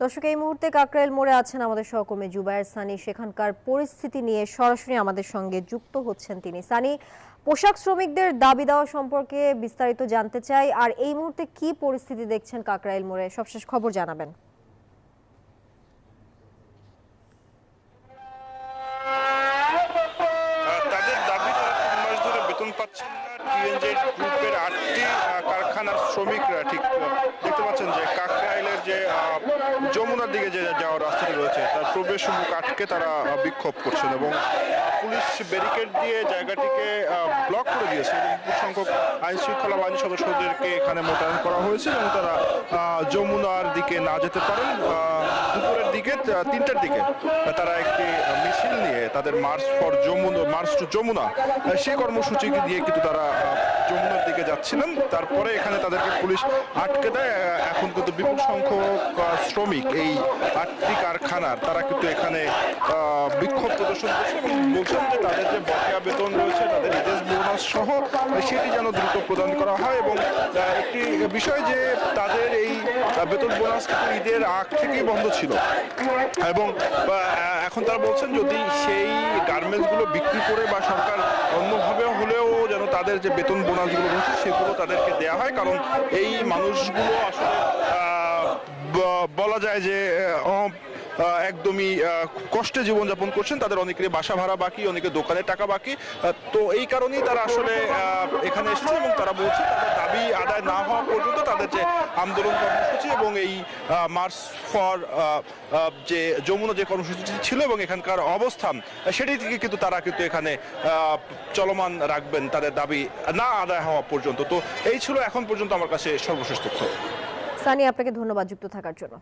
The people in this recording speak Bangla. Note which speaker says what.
Speaker 1: দর্শক, এই মুহূর্তে কাকরাইল মোড়ে আছেন আমাদের সহকর্মী জুবায়ের সানি। সেখানকার পরিস্থিতি নিয়ে সরাসরি আমাদের সঙ্গে যুক্ত হচ্ছেন তিনি। সানি, পোশাক শ্রমিকদের দাবি দেওয়া সম্পর্কে বিস্তারিত জানতে চাই। আর এই মুহূর্তে কি পরিস্থিতি দেখছেন কাকরাইল মোড়ে? সবশেষ খবর জানাবেন।
Speaker 2: কারখানার শ্রমিকরা ঠিক, দেখতে পাচ্ছেন যে যমুনার দিকে যে যাওয়ার রাস্তাটি রয়েছে, তার প্রবেশ মুখ আটকে তারা বিক্ষোভ করছেন এবং পুলিশ ব্যারিকেড দিয়ে জায়গাটিকে ব্লক করে দিয়েছে বিপুল সংখ্যক আইন শৃঙ্খলা বাহিনী সদস্যদেরকে এখানে মোতায়েন করা হয়েছে এবং তারা যমুনার দিকে না যেতে পারেন। দুপুরের দিকে তিনটার দিকে, তারা একটি মিছিল নিয়ে তাদের march for Jamuna, march to Jamuna সেই কর্মসূচি দিয়ে কিন্তু তারা যমুনার দিকে যাচ্ছিলেন। তারপরে এখানে তাদেরকে পুলিশ আটকে দেয়। এখন কিন্তু বিপুল সংখ্যক শ্রমিক এই আটটি কারখানার, তারা কিন্তু এখানে বিক্ষোভ প্রদর্শন করছে এবং বলছেন যে তাদের যে বকেয়া বেতন রয়েছে, তাদের ঈদের বোনাস সহ সেটি যেন দ্রুত প্রদান করা হয় এবং একটি বিষয় যে তাদের এই বেতন বোনাস কিন্তু ঈদের আগ থেকেই বন্ধ ছিল। এবং এখন তারা বলছেন যদি সেই গার্মেন্টসগুলো বিক্রি করে বা সরকার যেন তাদের যে বেতন বোনাসগুলো রয়েছে, সেগুলো তাদেরকে দেওয়া হয়। কারণ এই মানুষগুলো আসলে বলা যায় যে একদমই কষ্টে জীবনযাপন করছেন, তাদের অনেকেরই বাসা ভাড়া বাকি অনেকে দোকানের টাকা বাকি। তো এই কারণেই তারা আসলে এখানে এসেছে এবং তারা বলছে তাদের দাবি আদায় না হওয়া পর্যন্ত তাদের যে আন্দোলন কর্মসূচি এবং এই মার্চ ফর যে যমুনা যে কর্মসূচি ছিল এবং এখানকার অবস্থান, সেটি থেকে কিন্তু তারা কিন্তু এখানে চলমান রাখবেন তাদের দাবি না আদায় হওয়া পর্যন্ত। তো এই ছিল এখন পর্যন্ত আমার কাছে সর্বশেষ তথ্য।
Speaker 1: সানি, আপনাকে ধন্যবাদ যুক্ত থাকার জন্য।